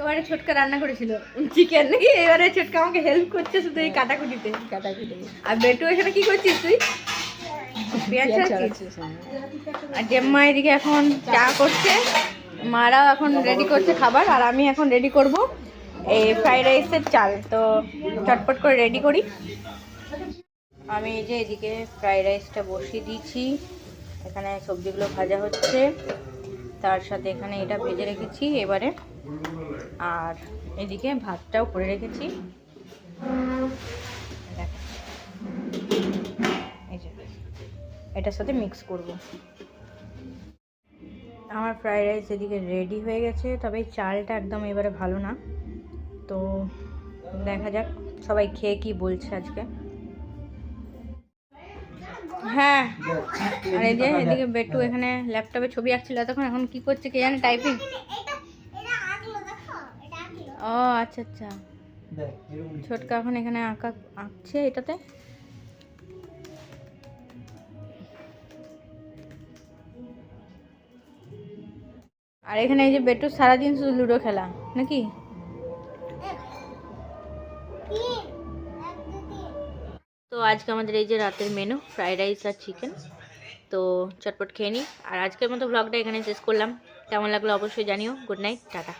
আগেবারে ছোটকা রান্না করেছিল। চিকেন নাকি? এবারে ছোটকা আমাকে হেল্প করছে শুধু এই কাটাকুটিতে। কাটাকুটি। আর বেটু এখানে কি করছিস তুই? ছাড়াচ্ছিস? আর জেম্মা এদিকে এখন চা করছে। মারাও এখন রেডি করছে খাবার আর আমি এখন রেডি করব এই ফ্রাইড রাইসের চাল। তো চটপট করে রেডি করি। আমি এই যে এদিকে ফ্রাইড রাইসটা বসিয়ে দিয়েছি এখানে সবজিগুলো ভাজা হচ্ছে। তার সাথে এখানে এটা ভেজে রেখেছি এবারে। আর এদিকে ভাতটাও করে রেখেছি। এটার সাথে মিক্স করব। আমার ফ্রাইড রাইস এদিকে রেডি হয়ে গেছে, তবে চালটা একদম এবারে ভালো না। তো দেখা যাক সবাই খেয়ে কি বলছে আজকে। হ্যাঁ। আর এই যে এদিকে বেটু এখানে ল্যাপটপে ছবি আঁকছিল। তখন এখন কি করছে কে জানে টাইপিং ও আচ্ছা আচ্ছা। ছোটকা এখন এখানে আঁকা আঁকছে এটাতে। আর এখানে এই যে বেটু সারাদিন শুধু লুডো খেলা নাকি? তো আজকে আমাদের এই যে রাতের মেনু ফ্রাইড রাইস আর চিকেন তো চটপট খেয়ে নিই আর আজকের মতো ব্লগটা এখানে শেষ করলাম। কেমন লাগল অবশ্যই জানিও। Good night tata.